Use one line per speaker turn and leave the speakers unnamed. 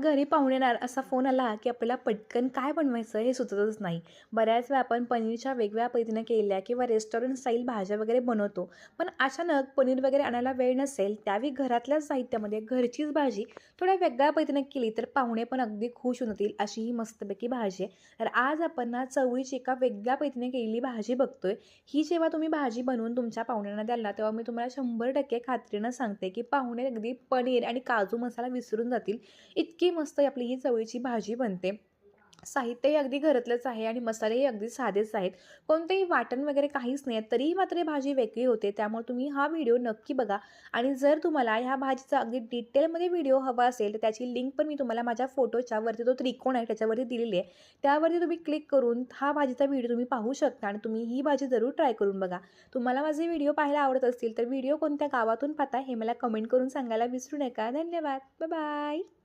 घरी पाहुणे येणार असा फोन आला की आपल्याला पटकन काय बनवायचं हे सुचतच नाही. बऱ्याच वेळा आपण पनीरच्या वेगवेगळ्या पद्धतीने केलेल्या किंवा रेस्टॉरंट स्टाईल भाज्या वगैरे बनवतो. पण अचानक पनीर वगैरे आणायला वेळ नसेल त्यावेळी घरातल्याच साहित्यामध्ये घरचीच भाजी थोड्या वेगळ्या पद्धतीने केली तर पाहुणे पण अगदी खुश होऊन जातील अशी ही मस्तपैकी भाजी आहे. तर आज आपण ना चवळीची एका वेगळ्या पद्धतीने केलेली भाजी बघतोय. ही जेव्हा तुम्ही भाजी बनवून तुमच्या पाहुण्यांना द्याल ना तेव्हा मी तुम्हाला शंभर टक्के खात्रीनं सांगते की पाहुणे अगदी पनीर आणि काजू मसाला विसरून जातील. इतकी मस्त आपली ही चवळीची भाजी बनते. साहित्यही अगदी घरातलंच आहे आणि मसालेही अगदी साधेच आहेत. कोणतेही वाटण वगैरे काहीच नाही आहेत तरीही मात्र भाजी वेगळी होते. त्यामुळे तुम्ही हा व्हिडिओ नक्की बघा. आणि जर तुम्हाला ह्या भाजीचा अगदी डिटेलमध्ये व्हिडिओ हवा असेल तर त्याची लिंक पण मी तुम्हाला माझ्या फोटोच्या वरती तो त्रिकोण आहे त्याच्यावरती दिलेली आहे. त्यावरती तुम्ही क्लिक करून हा भाजीचा व्हिडिओ तुम्ही पाहू शकता आणि तुम्ही ही भाजी जरूर ट्राय करून बघा. तुम्हाला माझे व्हिडिओ पाहायला आवडत असतील तर व्हिडिओ कोणत्या गावातून पाहता हे मला कमेंट करून सांगायला विसरू नका. धन्यवाद. बाय.